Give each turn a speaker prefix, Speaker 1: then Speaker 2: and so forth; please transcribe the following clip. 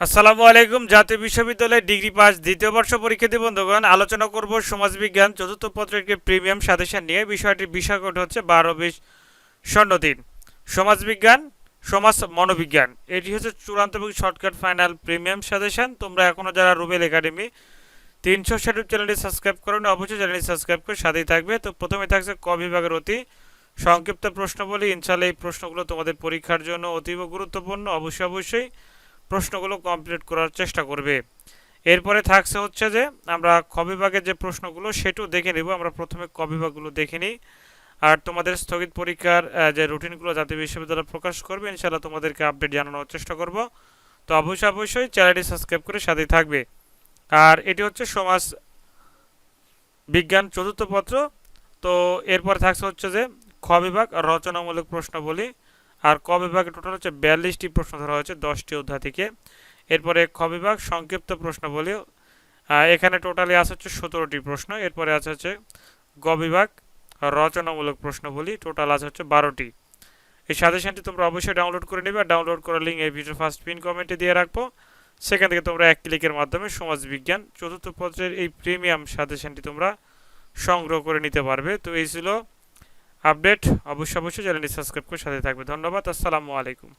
Speaker 1: আসসালামু আলাইকুম। জাতীয় বিশ্ববিদ্যালয়ের ডিগ্রি পাস দ্বিতীয় বর্ষ পরীক্ষার্থী বন্ধুগণ, আলোচনা করব সমাজবিজ্ঞান চতুর্থ পত্রের প্রিমিয়াম সাজেশন নিয়ে। বিষয়টির বিষয় হচ্ছে বারো বিশ শূন্য তিন সমাজবিজ্ঞান, সমাজ মনোবিজ্ঞান। এটি হচ্ছে চূড়ান্ত এবং শর্টকাট ফাইনাল প্রিমিয়াম সাজেশন। তোমরা এখনও যারা রুবেল একাডেমি তিনশো ষাট চ্যানেলটি সাবস্ক্রাইব করো না অবশ্যই চ্যানেলটি সাবস্ক্রাইব করে সাথেই থাকবে। তো প্রথমে থাকছে ক বিভাগের অতি সংক্ষিপ্ত প্রশ্ন বলি ইনশাল্লাহ এই প্রশ্নগুলো তোমাদের পরীক্ষার জন্য অতীব গুরুত্বপূর্ণ। অবশ্যই অবশ্যই প্রশ্নগুলো কমপ্লিট করার চেষ্টা করবে। এরপরে থাকছে হচ্ছে যে, আমরা খ বিভাগের যে প্রশ্নগুলো, সেটাও দেখে নেব। আমরা প্রথমে ক বিভাগগুলো দেখে নিই। আর তোমাদের স্থগিত পরীক্ষার যে রুটিনগুলো জাতীয় বিশ্ববিদ্যালয় প্রকাশ করবে, ইনশাআল্লাহ তোমাদেরকে আপডেট জানানোর চেষ্টা করব। তো অবশ্যই অবশ্যই চ্যানেলটি সাবস্ক্রাইব করে সাথেই থাকবে। আর এটি হচ্ছে সমাজ বিজ্ঞান চতুর্থ পত্র। তো এরপরে থাকছে হচ্ছে যে, খ বিভাগ রচনামূলক প্রশ্ন বলি আর ক বিভাগে টোটাল হচ্ছে বিয়াল্লিশটি প্রশ্ন ধরা হয়েছে দশটি অধ্যায় থেকে। এরপরে খ বিভাগ সংক্ষিপ্ত প্রশ্ন বলি। আহ, এখানে টোটালি আছে হচ্ছে সতেরোটি প্রশ্ন এরপরে আছে হচ্ছে গ বিভাগ রচনামূলক প্রশ্ন বলি টোটাল আছে হচ্ছে বারোটি। এই সাজেশনটি তোমরা অবশ্যই ডাউনলোড করে নেবে আর ডাউনলোড করার লিঙ্ক এই ভিডিও ফার্স্ট পিন কমেন্টে দিয়ে রাখব। সেখান থেকে তোমরা এক ক্লিকের মাধ্যমে সমাজ বিজ্ঞান চতুর্থ পত্রের এই প্রিমিয়াম সাজেশনটি তোমরা সংগ্রহ করে নিতে পারবে। তো এই ছিল আপডেট অবশ্যই অবশ্যই চ্যানেলটি সাবস্ক্রাইব করে সাথে থাকবে। ধন্যবাদ আসসালামু আলাইকুম।